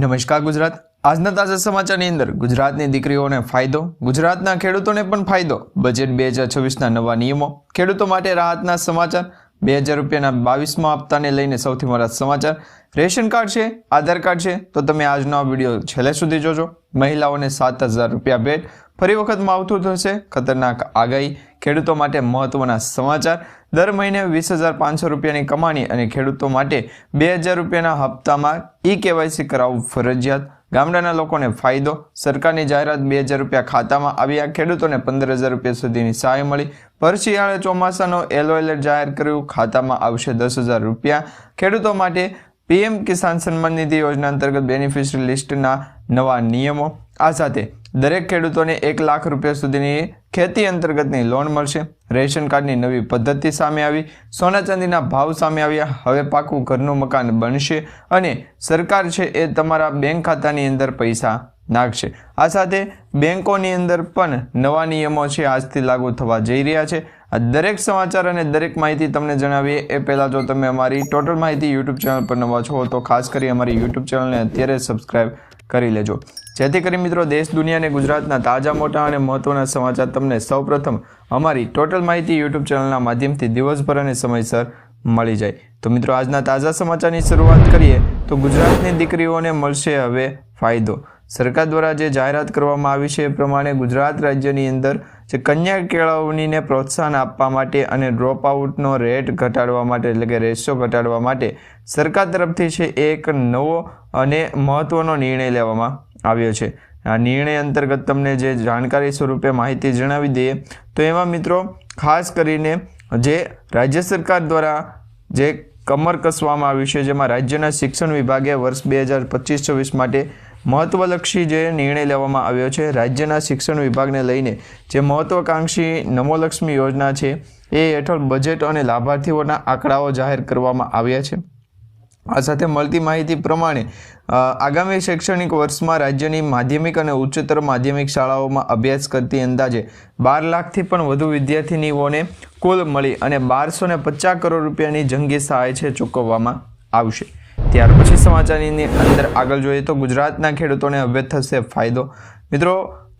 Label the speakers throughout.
Speaker 1: નમસ્કાર ગુજરાત. આજના તાજા સમાચારની અંદર ગુજરાતની દીકરીઓને ફાયદો, ગુજરાતના ખેડૂતોને પણ ફાયદો. બજેટ બે હજાર છવ્વીસના નવા નિયમો. ખેડૂતો માટે રાહતના સમાચાર. બે હજાર રૂપિયાના બાવીસમાં હપ્તાને લઈને સૌથી મોટા સમાચાર. રેશન કાર્ડ છે, આધાર કાર્ડ છે, તો તમે આજનો આ વીડિયો છેલ્લે સુધી જોજો. મહિલાઓને સાત હજાર રૂપિયા ભેટ. ફરી વખત માવઠું થશે, ખતરનાક આગાહી, ખેડૂતો માટે મહત્વના સમાચાર. દર મહિને વીસ હજાર પાંચસો રૂપિયાની કમાણી અને ખેડૂતો માટે બે હજાર રૂપિયાના હપ્તામાં ઈ કેવાયસી કરાવવું ફરજિયાત. ગામડાના લોકોને ફાયદો. સરકારની જાહેરાત બે હજાર રૂપિયા ખાતામાં આવ્યા ખેડૂતોને પંદર હજાર રૂપિયા સુધીની સહાય મળી. પર શિયાળે ચોમાસાનો એલો એલર્ટ જાહેર કર્યું. ખાતામાં આવશે દસ હજાર રૂપિયા. ખેડૂતો માટે પીએમ કિસાન સન્માન નિધિ યોજના અંતર્ગત બેનિફિશરી લિસ્ટના નવા નિયમો. આ સાથે દરેક ખેડૂતોને એક લાખ રૂપિયા સુધીની ખેતી અંતર્ગતની લોન મળશે. રેશન કાર્ડની નવી પદ્ધતિ સામે આવી. સોના ચાંદીના ભાવ સામે આવ્યા. હવે પાકું ઘરનું મકાન બનશે અને સરકાર છે એ તમારા બેંક ખાતાની અંદર પૈસા નાખશે. આ સાથે બેંકોની અંદર પણ નવા નિયમો છે આજથી લાગુ થવા જઈ રહ્યા છે. આ દરેક સમાચાર અને દરેક માહિતી તમને જણાવીએ. એ પહેલાં જો તમે અમારી ટોટલ માહિતી યુટ્યુબ ચેનલ પર નવા છો, તો ખાસ કરી અમારી યુટ્યુબ ચેનલને અત્યારે સબસ્ક્રાઇબ કરી લેજો. જેથી કરી મિત્રો, દેશ, દુનિયા અને ગુજરાતના તાજા, મોટા અને મહત્વના સમાચાર તમને સૌપ્રથમ અમારી ટોટલ માહિતી યુટ્યુબ ચેનલના માધ્યમથી દિવસભર અને સમયસર મળી જાય. તો મિત્રો, આજના તાજા સમાચારની શરૂઆત કરીએ તો ગુજરાતની દીકરીઓને મળશે હવે ફાયદો. સરકાર દ્વારા જે જાહેરાત કરવામાં આવી છે એ પ્રમાણે ગુજરાત રાજ્યની અંદર જે કન્યા કેળવણીને પ્રોત્સાહન આપવા માટે અને ડ્રોપ આઉટનો રેટ ઘટાડવા માટે એટલે કે રેશિયો ઘટાડવા માટે સરકાર તરફથી છે એક નવો અને મહત્ત્વનો નિર્ણય લેવામાં આવ્યો છે. આ નિર્ણય અંતર્ગત તમને જે જાણકારી સ્વરૂપે માહિતી જણાવી દઈએ, તો એમાં મિત્રો ખાસ કરીને જે રાજ્ય સરકાર દ્વારા જે કમર કસવામાં આવ્યું છે, જેમાં રાજ્યના શિક્ષણ વિભાગે વર્ષ બે હજાર પચીસ છવ્વીસ માટે મહત્વલક્ષી જે નિર્ણય લેવામાં આવ્યો છે, રાજ્યના શિક્ષણ વિભાગને લઈને જે મહત્વકાંક્ષી નમોલક્ષ્મી યોજના છે, એ હેઠળ બજેટ અને લાભાર્થીઓના આંકડાઓ જાહેર કરવામાં આવ્યા છે. આ સાથે મળતી માહિતી પ્રમાણે આગામી શૈક્ષણિક વર્ષમાં રાજ્યની માધ્યમિક અને ઉચ્ચતર માધ્યમિક શાળાઓમાં અભ્યાસ કરતી અંદાજે બાર લાખથી પણ વધુ વિદ્યાર્થીનીઓને કુલ મળી અને બારસો ને પચાસ કરોડ રૂપિયાની જંગી સહાય છે ચૂકવવામાં આવશે. ત્યાર પછી સમાચારની અંદર આગળ જોઈએ તો ગુજરાતના ખેડૂતોને હવે થશે ફાયદો. મિત્રો,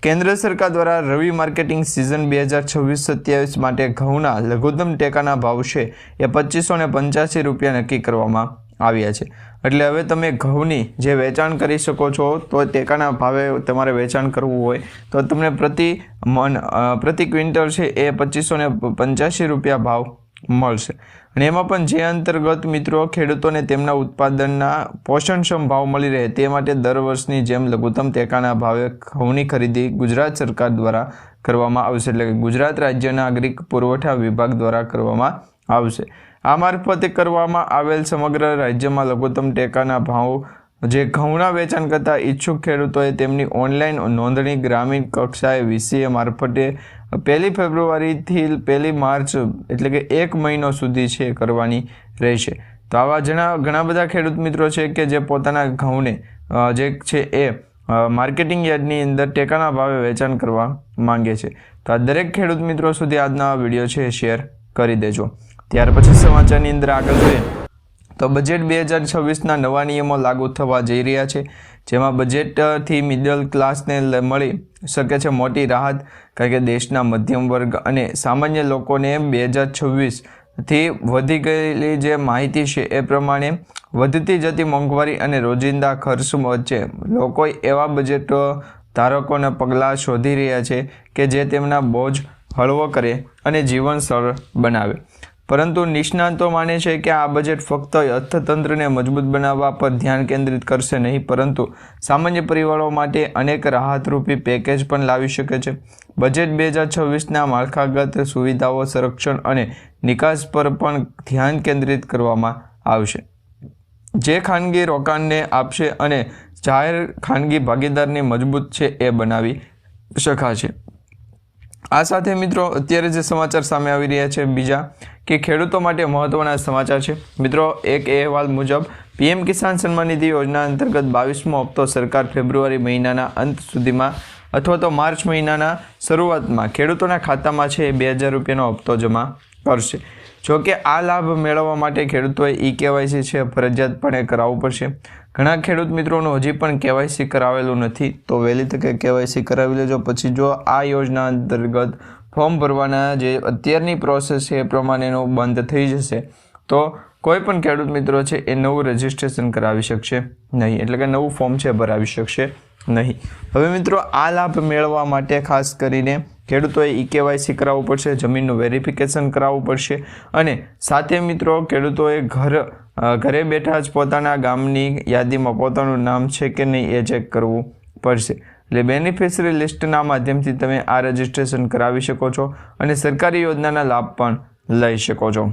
Speaker 1: કેન્દ્ર સરકાર દ્વારા રવિ માર્કેટિંગ સિઝન બે હજાર છવ્વીસ સત્યાવીસ માટે ઘઉંના લઘુત્તમ ટેકાના ભાવ છે એ પચીસો ને પંચ્યાસી રૂપિયા નક્કી કરવામાં આવ્યા છે. એટલે હવે તમે ઘઉંની જે વેચાણ કરી શકો છો, તો ટેકાના ભાવે તમારે વેચાણ કરવું હોય તો તમને પ્રતિ મન પ્રતિ ક્વિન્ટલ છે એ પચીસો ને પંચ્યાસી રૂપિયા ભાવ મળશે. અને એમાં પણ જે અંતર્ગત મિત્રો ખેડૂતોને તેમના ઉત્પાદનના પોષણક્ષમ ભાવ મળી રહે તે માટે દર વર્ષની જેમ લઘુત્તમ ટેકાના ભાવે ઘઉંની ખરીદી ગુજરાત સરકાર દ્વારા કરવામાં આવશે એટલે કે ગુજરાત રાજ્ય નાગરિક પુરવઠા વિભાગ દ્વારા કરવામાં આવશે. આ મારફતે કરવામાં આવેલ સમગ્ર રાજ્યમાં લઘુત્તમ ટેકાના ભાવ જે ઘઉંના વેચાણ કરતા ઈચ્છુક ખેડૂતોએ તેમની ઓનલાઈન નોંધણી ગ્રામીણ કક્ષાએ વીસીએ મારફતે પહેલી ફેબ્રુઆરીથી પહેલી માર્ચ, એટલે કે એક મહિનો સુધી છે કરવાની રહેશે. તો આવા જણા, ઘણા બધા ખેડૂત મિત્રો છે કે જે પોતાના ઘઉંને જે છે એ માર્કેટિંગ યાર્ડની અંદર ટેકાના ભાવે વેચાણ કરવા માંગે છે. તો આ દરેક ખેડૂત મિત્રો સુધી આજના વીડિયો છે શેર કરી દેજો. ત્યાર પછી સમાચારની અંદર આગળ જોઈએ. તો બજેટ બે હજાર છવ્વીસના નવા નિયમો લાગુ થવા જઈ રહ્યા છે. જેમાં બજેટથી મિડલ ક્લાસને મળી શકે છે મોટી રાહત, કારણ કે દેશના મધ્યમ વર્ગ અને સામાન્ય લોકોને બે હજાર છવ્વીસથી વધી ગયેલી જે માહિતી છે એ પ્રમાણે વધતી જતી મોંઘવારી અને રોજિંદા ખર્ચ વચ્ચે લોકો એવા બજેટ ધારકોના પગલાં શોધી રહ્યા છે કે જે તેમના બોજ હળવો કરે અને જીવન સરળ બનાવે. પરંતુ નિષ્ણાતો માને છે કે આ બજેટ ફક્ત અર્થતંત્રને મજબૂત બનાવવા પર ધ્યાન કેન્દ્રિત કરશે નહીં, પરંતુ સામાન્ય પરિવારો માટે અનેક રાહતરૂપી પેકેજ પણ લાવી શકે છે. બજેટ બે હજાર છવ્વીસના માળખાગત સુવિધાઓ સંરક્ષણ અને નિકાસ પર પણ ધ્યાન કેન્દ્રિત કરવામાં આવશે. જે ખાનગી રોકાણને આપશે અને જાહેર ખાનગી ભાગીદારને મજબૂત છે એ બનાવી શકાશે. આ સાથે મિત્રો, અત્યારે જે સમાચાર સામે આવી રહ્યા છે, બીજા કે ખેડૂતો માટે મહત્વના સમાચાર છે. મિત્રો, એક અહેવાલ મુજબ, પીએમ કિસાન સન્માન નિધિ યોજના અંતર્ગત બાવીસમો હપ્તો સરકાર ફેબ્રુઆરી મહિનાના અંત સુધીમાં અથવા તો માર્ચ મહિનાના શરૂઆતમાં ખેડૂતોના ખાતામાં છે એ બે હજાર રૂપિયાનો હપ્તો જમા કરશે. જો કે આ લાભ મેળવવા માટે ખેડૂતોએ ઈ કેવાયસી છે ફરજિયાતપણે કરાવવું પડશે. ઘણા ખેડૂત મિત્રોનું હજી પણ કેવાયસી કરાવેલું નથી, તો વહેલી તકે કેવાયસી કરાવી લેજો. પછી જો આ યોજના અંતર્ગત ફોર્મ ભરવાના જે અત્યારની પ્રોસેસ છે એ પ્રમાણેનો બંધ થઈ જશે. તો કોઈ પણ ખેડૂત મિત્રો છે એ નવું રજિસ્ટ્રેશન કરાવી શકશે નહીં. એટલે કે નવું ફોર્મ છે ભરાવી શકશે નહીં. હવે મિત્રો, આ લાભ મેળવવા માટે ખાસ કરીને ખેડૂતોએ ઈ કેવાયસી કરાવવું પડશે, જમીનનું વેરિફિકેશન કરાવવું પડશે અને સાથે મિત્રો ખેડૂતોએ ઘર ઘરે બેઠા જ પોતાના ગામની યાદીમાં પોતાનું નામ છે કે નહીં એ ચેક કરવું પડશે. એટલે બેનિફિશરી લિસ્ટના માધ્યમથી તમે આ રજિસ્ટ્રેશન કરાવી શકો છો અને સરકારી યોજનાના લાભ પણ લઈ શકો છો.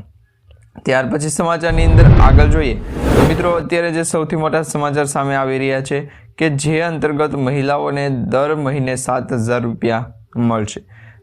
Speaker 1: ત્યાર પછી સમાચારની અંદર આગળ જોઈએ તો મિત્રો અત્યારે જે સૌથી મોટા સમાચાર સામે આવી રહ્યા છે કે જે અંતર્ગત મહિલાઓને દર મહિને સાત હજાર રૂપિયા મળશે.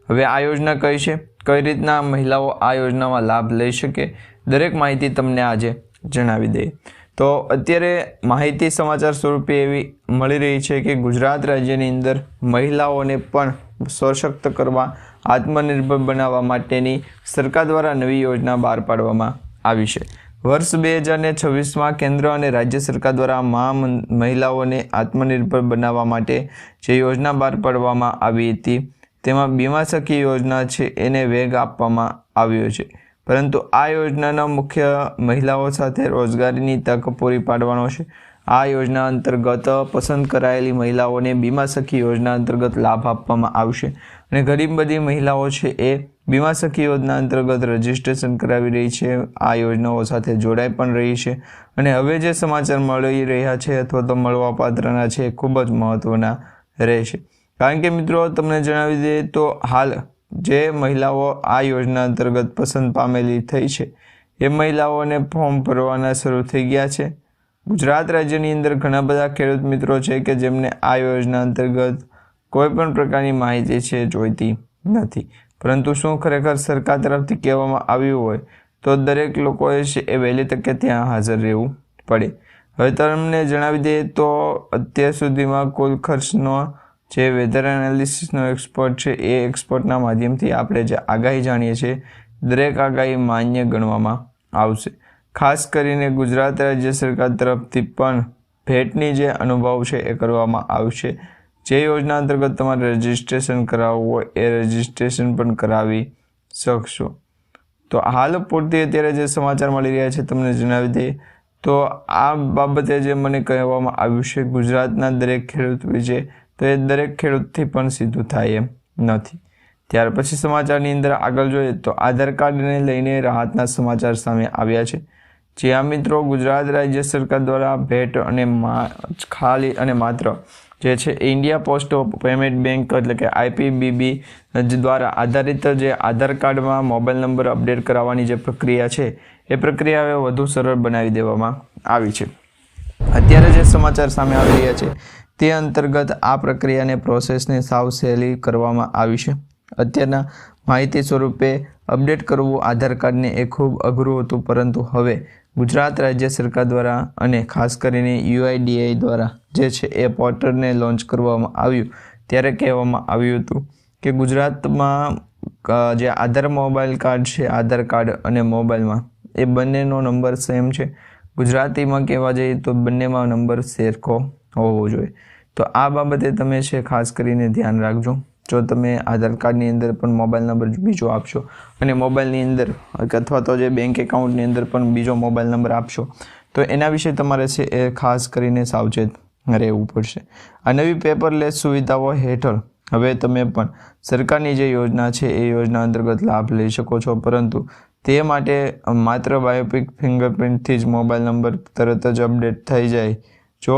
Speaker 1: હવે આ યોજના કઈ છે? કઈ રીતના મહિલાઓ આ યોજનામાં લાભ લઈ શકે? દરેક માહિતી તમને આજે જણાવી દઈએ. તો અત્યારે માહિતી સમાચાર સ્વરૂપે એવી મળી રહી છે કે ગુજરાત રાજ્યની અંદર મહિલાઓને પણ સશક્ત કરવા, આત્મનિર્ભર બનાવવા માટેની સરકાર દ્વારા નવી યોજના બહાર પાડવામાં આવી છે. વર્ષ બે હજાર છવ્વીસમાં કેન્દ્ર અને રાજ્ય સરકાર દ્વારા મા મહિલાઓને આત્મનિર્ભર બનાવવા માટે જે યોજના બહાર પાડવામાં આવી હતી, તેમાં બીમા સખી યોજના છે, એને વેગ આપવામાં આવ્યો છે. પરંતુ આ યોજનાના મુખ્ય મહિલાઓ સાથે રોજગારીની તક પૂરી પાડવાનો છે. આ યોજના અંતર્ગત પસંદ કરાયેલી મહિલાઓને બીમા સખી યોજના અંતર્ગત લાભ આપવામાં આવશે અને ઘણી બધી મહિલાઓ છે એ બીમા સખી યોજના અંતર્ગત રજીસ્ટ્રેશન કરાવી રહી છે. આ યોજનાઓ સાથે જોડાઈ પણ રહી છે અને હવે જે સમાચાર મળી રહ્યા છે અથવા તો મળવા પાત્રના છે ખૂબ જ મહત્ત્વના રહેશે. કારણ કે મિત્રો, તમને જણાવી દઈએ તો હાલ જે મહિલાઓ આ યોજના અંતર્ગત પસંદ પામેલી થઈ છે, એ મહિલાઓને ફોર્મ ભરવાના શરૂ થઈ ગયા છે. ગુજરાત રાજ્યની અંદર ઘણા બધા ખેડૂત મિત્રો છે કે જેમને આ યોજના અંતર્ગત કોઈ પણ પ્રકારની માહિતી છે જોઈતી નથી. પરંતુ શું ખરેખર સરકાર તરફથી કહેવામાં આવ્યું હોય, તો દરેક લોકોએ છે એ વહેલી તકે ત્યાં હાજર રહેવું પડે. હવે તમને જણાવી દઈએ તો અત્યાર સુધીમાં કુલ ખર્ચનો જે વેધર એનાલિસિસનો એક્સપર્ટ છે, એ એક્સપર્ટના માધ્યમથી આપણે જે આગાહી જાણીએ છીએ, દરેક આગાહી માન્ય ગણવામાં આવશે. ખાસ કરીને ગુજરાત રાજ્ય સરકાર તરફથી પણ ભેટની જે અનુભવ છે, એ કરવામાં આવશે. જે યોજના અંતર્ગત તમારે રજિસ્ટ્રેશન કરાવવું હોય, એ રજિસ્ટ્રેશન પણ કરાવી શકશો. તો હાલ પૂરતી અત્યારે જે સમાચાર મળી રહ્યા છે, તમને જણાવી દઈએ. તો આ બાબતે જે મને કહેવામાં આવ્યું છે, ગુજરાતના દરેક ખેડૂત વિશે તો એ દરેક ખેડૂતથી પણ સીધું થાય એમ નથી. ત્યાર પછી સમાચારની અંદર આગળ જોઈએ તો આધાર કાર્ડને લઈને રાહતના સમાચાર સામે આવ્યા છે. જ્યાં મિત્રો ગુજરાત રાજ્ય સરકાર દ્વારા ભેટ અને મા- ખાલી અને માત્ર જે છે ઇન્ડિયા પોસ્ટ પેમેન્ટ બેંક એટલે કે આઈપીબીબી દ્વારા આધારિત જે આધાર કાર્ડમાં મોબાઈલ નંબર અપડેટ કરાવવાની જે પ્રક્રિયા છે, એ પ્રક્રિયા હવે વધુ સરળ બનાવી દેવામાં આવી છે. અત્યારે જે સમાચાર સામે આવી રહ્યા છે તે અંતર્ગત આ પ્રક્રિયાને પ્રોસેસને સાવ સહેલી કરવામાં આવી છે. અત્યારના માહિતી સ્વરૂપે અપડેટ કરવું આધાર કાર્ડને એ ખૂબ અઘરું હતું, પરંતુ હવે ગુજરાત રાજ્ય સરકાર દ્વારા અને ખાસ કરીને યુઆઈડીઆઈ દ્વારા જે છે એ પોર્ટલને લોન્ચ કરવામાં આવ્યું, ત્યારે કહેવામાં આવ્યું હતું કે ગુજરાતમાં જે આધાર મોબાઈલ કાર્ડ છે, આધાર કાર્ડ અને મોબાઈલમાં, એ બંનેનો નંબર સેમ છે. ગુજરાતીમાં કહેવા જઈએ તો બંનેમાં નંબર સરખો હોવો જોઈએ. તો આ બાબતે તમે છે ખાસ કરીને ધ્યાન રાખજો. જો તમે આધાર કાર્ડની અંદર પણ મોબાઈલ નંબર બીજો આપશો અને મોબાઈલની અંદર અથવા તો જે બેંક એકાઉન્ટની અંદર પણ બીજો મોબાઈલ નંબર આપશો, તો એના વિશે તમારે છે એ ખાસ કરીને સાવચેત રહેવું પડશે. આ નવી પેપરલેસ સુવિધાઓ હેઠળ હવે તમે પણ સરકારની જે યોજના છે એ યોજના અંતર્ગત લાભ લઈ શકો છો, પરંતુ તે માટે માત્ર બાયોપિક ફિંગરપ્રિન્ટથી જ મોબાઈલ નંબર તરત જ અપડેટ થઈ જાય. જો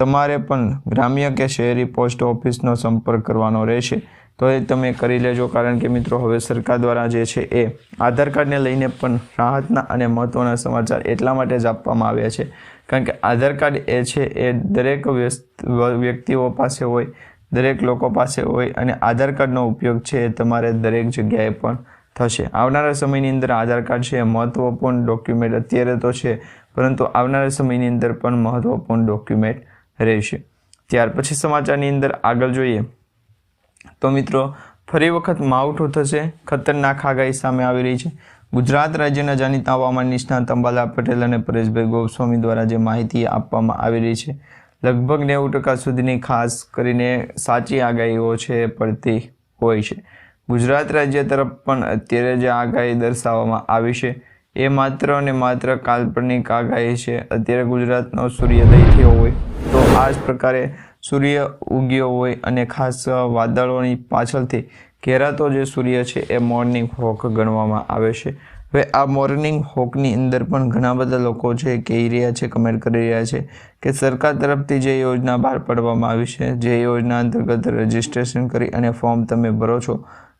Speaker 1: તમારે પણ ગ્રામ્ય કે શહેરી પોસ્ટ ઓફિસનો સંપર્ક કરવાનો રહેશે, તો એ તમે કરી લેજો. કારણ કે મિત્રો, હવે સરકાર દ્વારા જે છે એ આધાર કાર્ડને લઈને પણ રાહતના અને મહત્ત્વના સમાચાર એટલા માટે જ આપવામાં આવ્યા છે. કારણ કે આધાર કાર્ડ એ છે એ દરેક વ્યક્તિઓ પાસે હોય, દરેક લોકો પાસે હોય અને આધાર કાર્ડનો ઉપયોગ છે એ તમારે દરેક જગ્યાએ પણ થશે. આવનારા સમયની અંદર આધાર કાર્ડ છે એ મહત્ત્વપૂર્ણ ડોક્યુમેન્ટ અત્યારે તો છે, પરંતુ આવનારા સમયની અંદર પણ મહત્ત્વપૂર્ણ ડોક્યુમેન્ટ રહેશે. ત્યાર પછી સમાચારની અંદર આગળ જોઈએ તો મિત્રો, ફરી વખત માવઠું થશે. ખતરનાક આગાહી સામે આવી રહી છે. ગુજરાત રાજ્યના જાણીતા હવામાન નિષ્ણાત અંબાલા પટેલ અને પરેશભાઈ ગોસ્વામી દ્વારા જે માહિતી આપવામાં આવી રહી છે, લગભગ નેવું ટકા સુધીની ખાસ કરીને સાચી આગાહીઓ છે, પડતી હોય છે. ગુજરાત રાજ્ય તરફ પણ અત્યારે જે આગાહી દર્શાવવામાં આવી છે એ માત્ર અને માત્ર કાલ્પનિક આગાહી છે. અત્યારે ગુજરાતનો સૂર્યોદય થયો હોય તો આ જ પ્રકારે સૂર્ય ઉગ્યો હોય અને ખાસ વાદળોની પાછળથી ઘેરાતો જે સૂર્ય છે એ મોર્નિંગ હોક ગણવામાં આવે છે. હવે આ મોર્નિંગ હોકની અંદર પણ ઘણા બધા લોકો છે કહી રહ્યા છે, કમેન્ટ કરી રહ્યા છે કે સરકાર તરફથી જે યોજના બહાર પાડવામાં આવી છે, જે યોજના અંતર્ગત રજિસ્ટ્રેશન કરી અને ફોર્મ તમે ભરો છો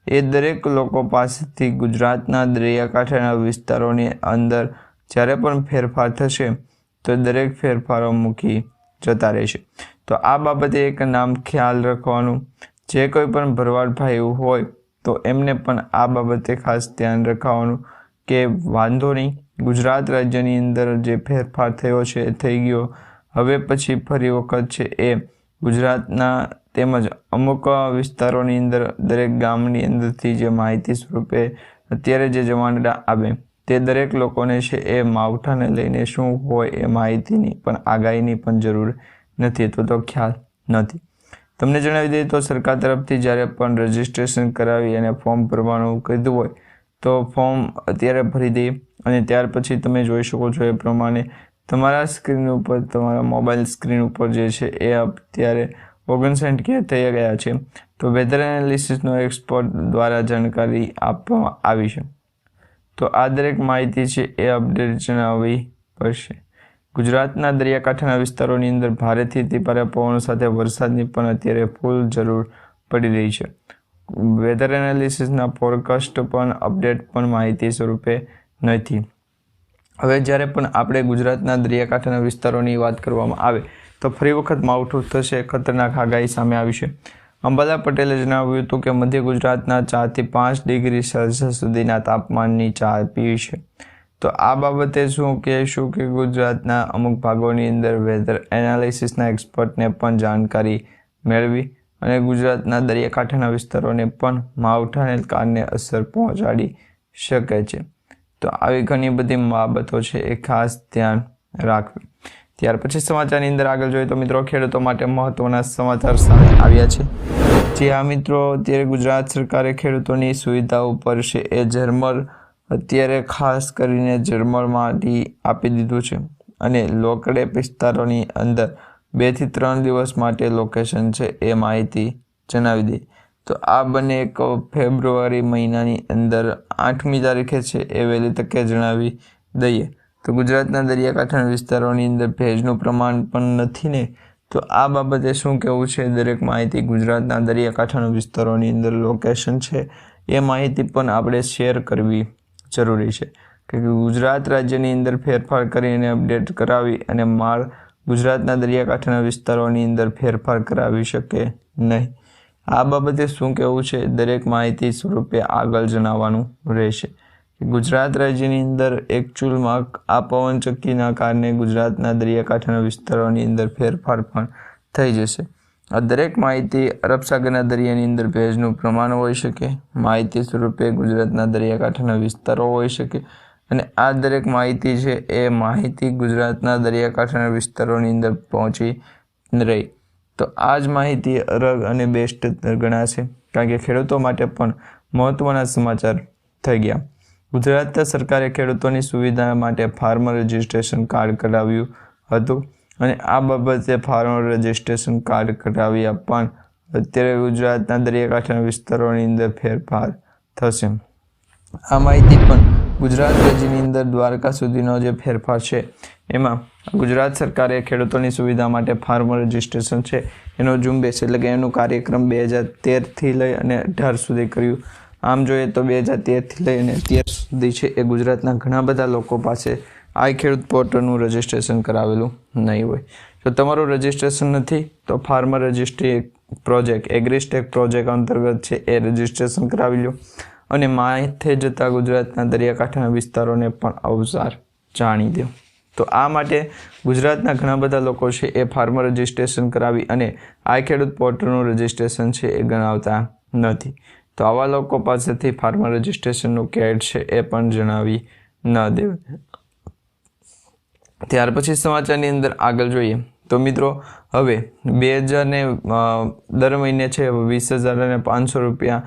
Speaker 1: એ દરેક લોકો પાસેથી ગુજરાતના દરિયાકાંઠાના વિસ્તારોની અંદર જ્યારે પણ ફેરફાર થશે, તો દરેક ફેરફારો મૂકી જતા રહેશે. તો આ બાબતે એક નામ ખ્યાલ રાખવાનું. જે કોઈ પણ ભરવાડભાઈ હોય, તો એમને પણ આ બાબતે ખાસ ધ્યાન રખાવાનું કે વાંધો નહીં, ગુજરાત રાજ્યની અંદર જે ફેરફાર થયો છે, એ થઈ ગયો. હવે પછી ફરી વખત છે એ ગુજરાતના તેમજ અમુક વિસ્તારોની અંદર દરેક ગામની અંદરથી જે માહિતી સ્વરૂપે અત્યારે જે જમાડા આવે, તે દરેક લોકોને છે એ માવઠાને લઈને શું હોય એ માહિતીની પણ આગાહીની પણ જરૂર નથી, તો તો ખ્યાલ નથી. તમને જણાવી દઈએ તો સરકાર તરફથી જ્યારે પણ રજિસ્ટ્રેશન કરાવી અને ફોર્મ ભરવાનું કીધું હોય, તો ફોર્મ અત્યારે ભરી દઈએ અને ત્યાર પછી તમે જોઈ શકો છો એ પ્રમાણે તમારા સ્ક્રીન ઉપર, તમારા મોબાઈલ સ્ક્રીન ઉપર જે છે એ અત્યારે ઓગણસાઠ કે થઈ ગયા છે. તો વેધર એનાલિસિસનો એક્સપર્ટ દ્વારા જાણકારી આપવામાં આવી છે. તો આ દરેક માહિતી છે એ અપડેટ જણાવવી પડશે. ગુજરાતના દરિયાકાંઠાના વિસ્તારોની અંદર ભારેથી તીપારા પવન સાથે વરસાદની પણ અત્યારે ફૂલ જરૂર પડી રહી છે. વેધર એનાલિસિસના ફોરકાસ્ટ પણ અપડેટ પણ માહિતી સ્વરૂપે નથી. હવે જ્યારે પણ આપણે ગુજરાતના દરિયાકાંઠાના વિસ્તારોની વાત કરવામાં આવે તો ફરી વખત માવઠું થશે ખતરનાક આગાહી સામે આવી છે. અંબાલા પટેલે જણાવ્યું હતું કે મધ્ય ગુજરાતના ચારથી પાંચ ડિગ્રી સેલ્સિયસ સુધીના તાપમાનની ચા પીવી છે. તો આ બાબતે શું કહેશું કે ગુજરાતના અમુક ભાગોની અંદર વેધર એનાલિસિસના એક્સપર્ટને પણ જાણકારી મેળવી અને ગુજરાતના દરિયાકાંઠાના વિસ્તારોને પણ માવઠાને કારણે અસર પહોંચાડી શકે છે. તો આવી ઘણી બધી બાબતો છે, એ ખાસ ધ્યાન રાખવી. ત્યાર પછી સમાચારની અંદર આગળ જોઈએ તો મિત્રો ખેડૂતો માટે મહત્વના સમાચાર સામે આવ્યા છે. જે આ મિત્રો, અત્યારે ગુજરાત સરકારે ખેડૂતોની સુવિધા ઉપર છે એ જર્મર અત્યારે ખાસ કરીને ઝરમરમાંથી આપી દીધું છે અને લોકડે વિસ્તારોની અંદર બેથી ત્રણ દિવસ માટે લોકેશન છે એ માહિતી જણાવી દે. તો આ બંને એક ફેબ્રુઆરી મહિનાની અંદર આઠમી તારીખે છે એ વહેલી તકે જણાવી દઈએ. તો ગુજરાતના દરિયાકાંઠાના વિસ્તારોની અંદર ભેજનું પ્રમાણ પણ નથી ને, તો આ બાબતે શું કહેવું છે? દરેક માહિતી ગુજરાતના દરિયાકાંઠાના વિસ્તારોની અંદર લોકેશન છે. એ માહિતી પણ આપણે શેર કરવી જરૂરી છે. કે ગુજરાત રાજ્યની અંદર ફેરફાર કરીને અપડેટ કરાવી અને માળ ગુજરાતના દરિયાકાંઠાના વિસ્તારોની અંદર ફેરફાર કરાવી શકે નહીં. આ બાબતે શું કહેવું છે? દરેક માહિતી સ્વરૂપે આગળ જણાવવાનું રહેશે. ગુજરાત રાજ્યની અંદર એકચ્યુઅલમાં આ પવનચક્કીના કારણે ગુજરાતના દરિયાકાંઠાના વિસ્તારોની અંદર ફેરફાર પણ થઈ જશે. આ દરેક માહિતી અરબ સાગરના દરિયાની અંદર ભેજનું પ્રમાણ હોઈ શકે, માહિતી સ્વરૂપે ગુજરાતના દરિયાકાંઠાના વિસ્તારો હોઈ શકે અને આ દરેક માહિતી છે એ માહિતી ગુજરાતના દરિયાકાંઠાના વિસ્તારોની અંદર પહોંચી રહી. તો આ જ માહિતી અરગ અને બેસ્ટ ગણાશે, કારણ કે ખેડૂતો માટે પણ મહત્ત્વના સમાચાર થઈ ગયા. ગુજરાત સરકારે ખેડૂતોની સુવિધા માટે ફાર્મર રજિસ્ટ્રેશન કાર્ડ કરાવ્યું હતું અને આ બાબતે ફાર્મર રજિસ્ટ્રેશન કાર્ડ કઢાવી આપવાન. અત્યારે ગુજરાતના દરિયાકાંઠાના વિસ્તારોની અંદર ફેરફાર થશે. આ માહિતી પણ ગુજરાત રાજ્યની અંદર દ્વારકા સુધીનો જે ફેરફાર છે, એમાં ગુજરાત સરકારે ખેડૂતોની સુવિધા માટે ફાર્મર રજિસ્ટ્રેશન છે, એનો ઝુંબેશ એટલે કે એનું કાર્યક્રમ બે હજાર તેરથી લઈ અને અઢાર સુધી કર્યું. આમ જોઈએ તો બે હજાર તેરથી લઈને અત્યાર સુધી છે એ ગુજરાતના ઘણા બધા લોકો પાસે આ ખેડૂત પોર્ટલનું રજિસ્ટ્રેશન કરાવેલું નહીં હોય. જો તમારું રજિસ્ટ્રેશન નથી, તો farmer registry project, AgriStack project અંતર્ગત છે એ રજિસ્ટ્રેશન કરાવી લો. અને માથે જતા ગુજરાતના દરિયાકાંઠાના વિસ્તારોને પણ અવસાર જાણી દો. તો આ માટે ગુજરાતના ઘણા બધા લોકો છે એ ફાર્મર રજિસ્ટ્રેશન કરાવી અને આ ખેડૂત પોર્ટલનું રજિસ્ટ્રેશન છે એ ગણાવતા નથી. તો આવા લોકો પાસેથી ફાર્મર રજિસ્ટ્રેશનનું કેડ છે એ પણ જણાવી ન દેવું. ત્યાર પછી સમાચારની અંદર આગળ જોઈએ. તો મિત્રો, હવે બે હજારને દર મહિને છે વીસ હજાર અને પાંચસો રૂપિયા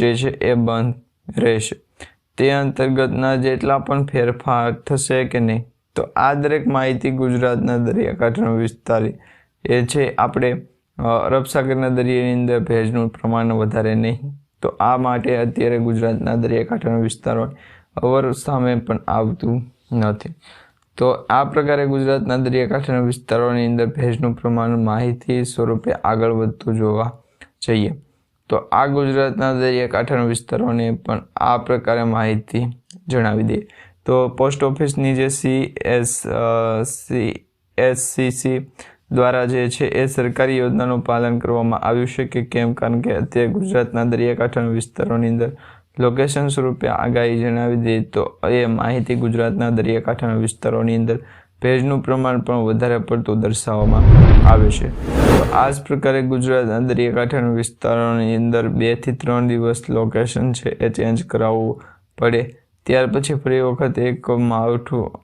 Speaker 1: જે છે એ બંધ રહેશે. તે અંતર્ગતના જેટલા પણ ફેરફાર થશે કે નહીં, તો આ દરેક માહિતી ગુજરાતના દરિયાકાંઠાનો વિસ્તાર. એ છે આપણે અરબ સાગરના દરિયાની અંદર ભેજનું પ્રમાણ વધારે નહીં. તો આ માટે અત્યારે ગુજરાતના દરિયાકાંઠાના વિસ્તારો અવર સામે પણ આવતું નથી. તો આ પ્રકારે ગુજરાતના દરિયાકાંઠાના વિસ્તારોની અંદર ભેજનું પ્રમાણ માહિતી સ્વરૂપે આગળ વધતું જોવા જઈએ. તો આ ગુજરાતના દરિયાકાંઠાના વિસ્તારોને પણ આ પ્રકારે માહિતી જણાવી દઈએ. તો પોસ્ટ ઓફિસની જે સી એસ સી એસસીસી દ્વારા જે છે એ સરકારી યોજનાનું પાલન કરવામાં આવ્યું છે કે કેમ? કારણ કે અત્યારે ગુજરાતના દરિયાકાંઠાના વિસ્તારોની અંદર લોકેશન સ્વરૂપે આગાહી જણાવી દઈએ તો એ માહિતી ગુજરાતના દરિયાકાંઠાના વિસ્તારોની અંદર ભેજનું પ્રમાણ પણ વધારે પડતું દર્શાવવામાં આવે છે. તો આ જ પ્રકારે ગુજરાતના દરિયાકાંઠાના વિસ્તારોની અંદર બેથી ત્રણ દિવસ લોકેશન છે એ ચેન્જ કરાવવું પડે. ત્યાર પછી ફરી વખત એક માવઠું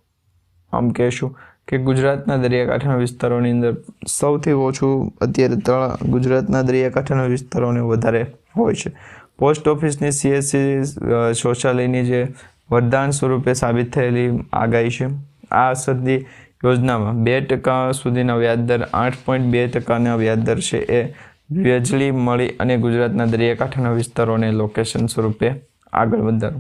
Speaker 1: આમ કહેશું કે ગુજરાતના દરિયાકાંઠાના વિસ્તારોની અંદર સૌથી ઓછું અત્યારે તળ ગુજરાતના દરિયાકાંઠાના વિસ્તારોને વધારે હોય છે. પોસ્ટ ઓફિસની સીએસસી શૌચાલયની જે વરદાન સ્વરૂપે સાબિત થયેલી આગાહી છે. આ સદી યોજનામાં બે ટકા સુધીના વ્યાજદર આઠ પોઈન્ટ બે ટકાના વ્યાજદર છે એ વીજળી મળી અને ગુજરાતના દરિયાકાંઠાના વિસ્તારોને લોકેશન સ્વરૂપે આગળ વધારો.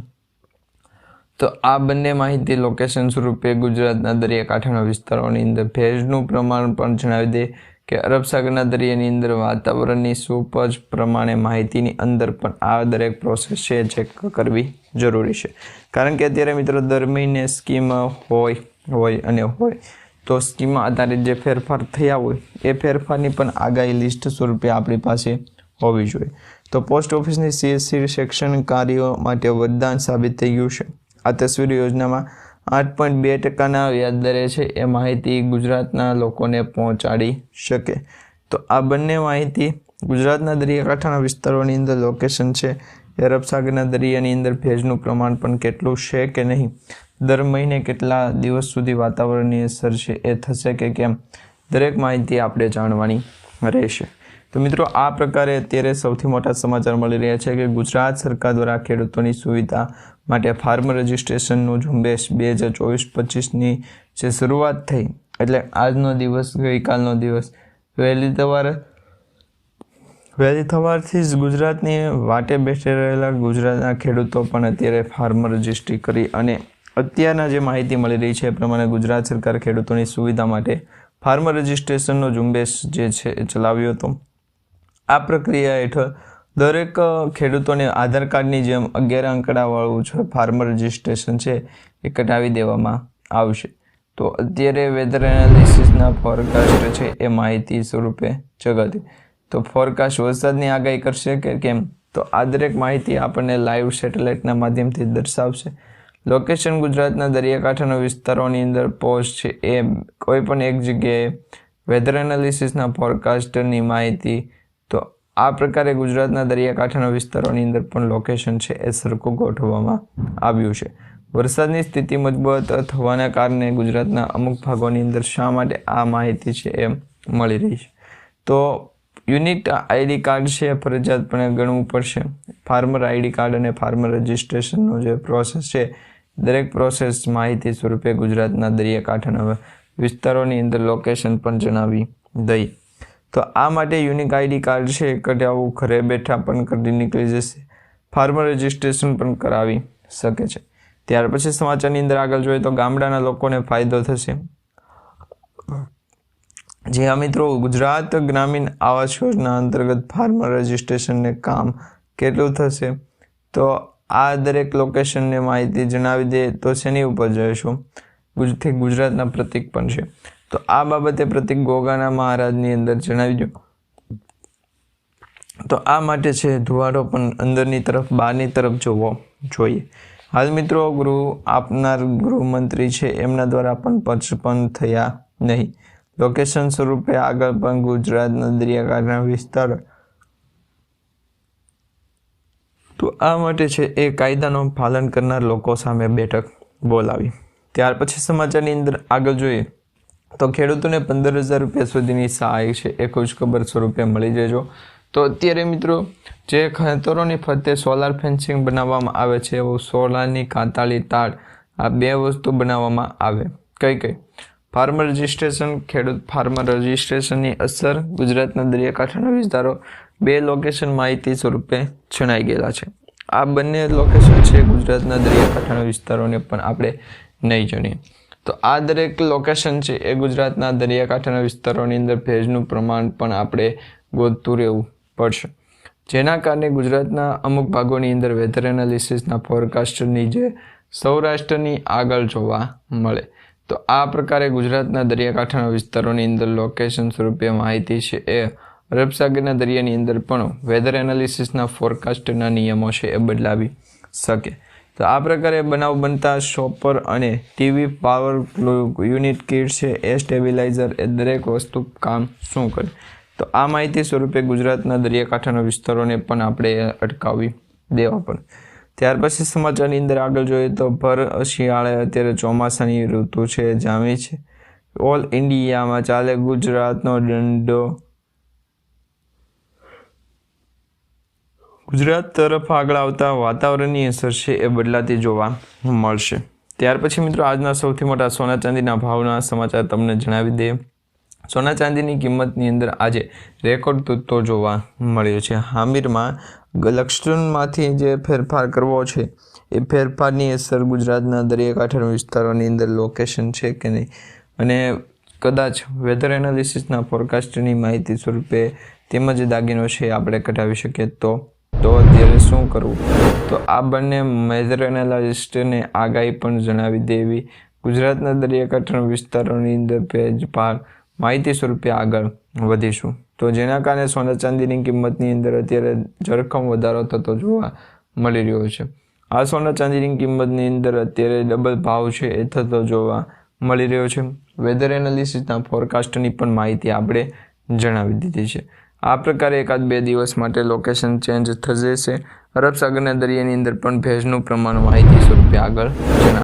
Speaker 1: તો આ બંને માહિતી લોકેશન સ્વરૂપે ગુજરાતના દરિયાકાંઠાના વિસ્તારોની અંદર ભેજનું પ્રમાણ પણ જણાવી દે કે અરબ સાગરના દરિયાની અંદર વાતાવરણની સુપજ પ્રમાણે માહિતીની અંદર પણ આ દરેક પ્રોસેસ છે ચેક કરવી જરૂરી છે. કારણ કે અત્યારે મિત્રો દર મહિને સ્કીમ હોય હોય અને હોય, તો સ્કીમ આધારિત જે ફેરફાર થયા હોય, એ ફેરફારની પણ આગાહી લિસ્ટ સ્વરૂપે આપણી પાસે હોવી જોઈએ. તો પોસ્ટ ઓફિસની સીએસસી સેક્શન કાર્યો માટે વરદાન સાબિત થઈ ગયું છે. આ તસવીર યોજનામાં આઠ પોઈન્ટ બે ટકાના વ્યાજદરે છે. એ માહિતી ગુજરાતના લોકોને પહોંચાડી શકે. તો આ બંને માહિતી ગુજરાતના દરિયાકાંઠાના વિસ્તારોની અંદર લોકેશન છે. એ અરબ સાગરના દરિયાની અંદર ભેજનું પ્રમાણ પણ કેટલું છે કે નહીં? દર મહિને કેટલા દિવસ સુધી વાતાવરણની અસર છે? એ થશે કે કેમ? દરેક માહિતી આપણે જાણવાની રહેશે. તો મિત્રો, આ પ્રકારે અત્યારે સૌથી મોટા સમાચાર મળી રહ્યા છે કે ગુજરાત સરકાર દ્વારા ખેડૂતોની સુવિધા માટે ફાર્મર રજિસ્ટ્રેશનનું ઝુંબેશ બે હજાર ચોવીસ પચીસની જે શરૂઆત થઈ, એટલે આજનો દિવસ, ગઈકાલનો દિવસ, વહેલી સવારે, વહેલી સવારથી જ ગુજરાતની વાટે બેઠી રહેલા ગુજરાતના ખેડૂતો પણ અત્યારે ફાર્મર રજિસ્ટ્રી કરી અને અત્યારના જે માહિતી મળી રહી છે એ પ્રમાણે ગુજરાત સરકાર ખેડૂતોની સુવિધા માટે ફાર્મર રજિસ્ટ્રેશનનો ઝુંબેશ જે છે એ ચલાવ્યો હતો. આ પ્રક્રિયા હેઠળ દરેક ખેડૂતોને આધાર કાર્ડની જેમ અગિયાર આંકડાવાળું છે ફાર્મર રજિસ્ટ્રેશન છે એ કઢાવી દેવામાં આવશે. તો અત્યારે વેધર એનાલિસિસના ફોરકાસ્ટ છે એ માહિતી સ્વરૂપે જગતી. તો ફોરકાસ્ટ વરસાદની આગાહી કરશે કે કેમ? તો આ દરેક માહિતી આપણને લાઈવ સેટેલાઇટના માધ્યમથી દર્શાવશે. લોકેશન ગુજરાતના દરિયાકાંઠાના વિસ્તારોની અંદર પોસ્ટ છે એ કોઈ પણ એક જગ્યાએ વેધર એનાલિસિસના ફોરકાસ્ટની માહિતી આ પ્રકારે ગુજરાતના દરિયાકાંઠાના વિસ્તારોની અંદર પણ લોકેશન છે એ સરખું ગોઠવવામાં આવ્યું છે. વરસાદની સ્થિતિ મજબૂત થવાના કારણે ગુજરાતના અમુક ભાગોની અંદર શા માટે આ માહિતી છે એ મળી રહી છે. તો યુનિટ આઈડી કાર્ડ છે, ફરજિયાતપણે ગણવું પડશે. ફાર્મર આઈડી કાર્ડ અને ફાર્મર રજિસ્ટ્રેશનનો જે પ્રોસેસ છે, દરેક પ્રોસેસ માહિતી સ્વરૂપે ગુજરાતના દરિયાકાંઠાના વિસ્તારોની અંદર લોકેશન પણ જણાવી દઈ. તો આ માટે યુનિક આઈડી કાર્ડ છે કઢાવવું ઘરે બેઠા પણ કરી નીકળી જશે. ફાર્મર રજિસ્ટ્રેશન પણ કરાવી શકે છે. ત્યાર પછી સમાચારની અંદર આગળ જોઈએ તો ગામડાના લોકોને ફાયદો થશે. જે આ મિત્રો, ગુજરાત ગ્રામીણ આવાસ યોજના અંતર્ગત ફાર્મર રજિસ્ટ્રેશનને કામ કેટલું થશે? તો આ દરેક લોકેશનને માહિતી જણાવી દે તો શેની ઉપર જઈશું? ગુજરાતના પ્રતિક પણ છે. તો આ બાબતે પ્રતિક ગોગાના મહારાજની અંદર જણાવી દો. તો આ માટે છે ધુવાડો પણ અંદરની તરફ, બહારની તરફ જોવો જોઈએ. હાલ મિત્રો, ગૃહ આપનાર ગૃહમંત્રી છે, એમના દ્વારા પણ પચપન થયા નહીં. લોકેશન સ્વરૂપે આગળ પણ ગુજરાતના દરિયાકાંઠા વિસ્તાર. તો આ માટે છે એ કાયદાનો પાલન કરનાર લોકો સામે બેઠક બોલાવી. ત્યાર પછી સમાચારની અંદર આગળ જોઈએ. તો ખેડૂતોને પંદર હજાર રૂપિયા સુધીની સહાય છે, એ ખુશખબર સ્વરૂપે મળી જજો. તો અત્યારે મિત્રો, જે ખેતરોની ફરતે સોલાર ફેન્સિંગ બનાવવામાં આવે છે, એવું સોલારની કાંતાળી તાર આ બે વસ્તુ બનાવવામાં આવે. કઈ કઈ? ફાર્મર રજિસ્ટ્રેશન ખેડૂત ફાર્મર રજિસ્ટ્રેશનની અસર ગુજરાતના દરિયાકાંઠાના વિસ્તારો બે લોકેશન માહિતી સ્વરૂપે જણાઈ ગયેલા છે. આ બંને લોકેશન છે ગુજરાતના દરિયાકાંઠાના વિસ્તારોને પણ આપણે નહીં જાણીએ. તો આ દરેક લોકેશન છે એ ગુજરાતના દરિયાકાંઠાના વિસ્તારોની અંદર ભેજનું પ્રમાણ પણ આપણે ગોતતું રહેવું પડશે. જેના કારણે ગુજરાતના અમુક ભાગોની અંદર વેધર એનાલિસિસના ફોરકાસ્ટની જે સૌરાષ્ટ્રની આગળ જોવા મળે. તો આ પ્રકારે ગુજરાતના દરિયાકાંઠાના વિસ્તારોની અંદર લોકેશન સ્વરૂપે માહિતી છે એ અરબ સાગરના દરિયાની અંદર પણ વેધર એનાલિસિસના ફોરકાસ્ટના નિયમો છે એ બદલાવી શકે. તો આ પ્રકારે બનાવ બનતા શોપર અને ટીવી પાવર યુનિટ કીટ છે, એ સ્ટેબિલાઇઝર એ દરેક વસ્તુ કામ શું કરે? તો આ માહિતી સ્વરૂપે ગુજરાતના દરિયાકાંઠાના વિસ્તારોને પણ આપણે અટકાવી દેવા પડે. ત્યાર પછી સમાચારની અંદર આગળ જોઈએ તો ભર શિયાળે અત્યારે ચોમાસાની ઋતુ છે, જામી છે. ઓલ ઇન્ડિયામાં ચાલે ગુજરાતનો દંડો. ગુજરાત તરફ આગળ આવતા વાતાવરણની અસર છે એ બદલાતી જોવા મળશે. ત્યાર પછી મિત્રો, આજના સૌથી મોટા સોના ચાંદીના ભાવના સમાચાર તમને જણાવી દઈએ સોના ચાંદીની કિંમતની અંદર આજે રેકોર્ડ તૂટતો જોવા મળ્યો છે. હામીરમાં લક્ષણમાંથી જે ફેરફાર કરવો છે, એ ફેરફારની અસર ગુજરાતના દરિયાકાંઠાના વિસ્તારોની અંદર લોકેશન છે કે નહીં? અને કદાચ વેધર એનાલિસિસના ફોરકાસ્ટની માહિતી સ્વરૂપે તેમજ દાગીનો છે આપણે કઢાવી શકીએ તો તો અત્યારે શું કરવું? તો આ બંને મેજર એનાલિસ્ટને આગાહી પણ જણાવી દેવી. ગુજરાતના દરિયાકાંઠાના વિસ્તારોની અંદર ભેજ પાર માહિતી સ્વરૂપે આગળ વધીશું. તો જેના કારણે સોના ચાંદીની કિંમતની અંદર અત્યારે જરખમ વધારો થતો જોવા મળી રહ્યો છે. આ સોના ચાંદીની કિંમતની અંદર અત્યારે ડબલ ભાવ છે એ થતો જોવા મળી રહ્યો છે. વેધર એનાલિસિસના ફોરકાસ્ટની પણ માહિતી આપણે જણાવી દીધી છે. આ પ્રકારે એકાદ બે દિવસ માટે લોકેશન ચેન્જ થઈ જશે અરબ સાગરના દરિયાની અંદર પણ ભેજનું પ્રમાણ માહિતી સ્વરૂપે આગળ જણાવે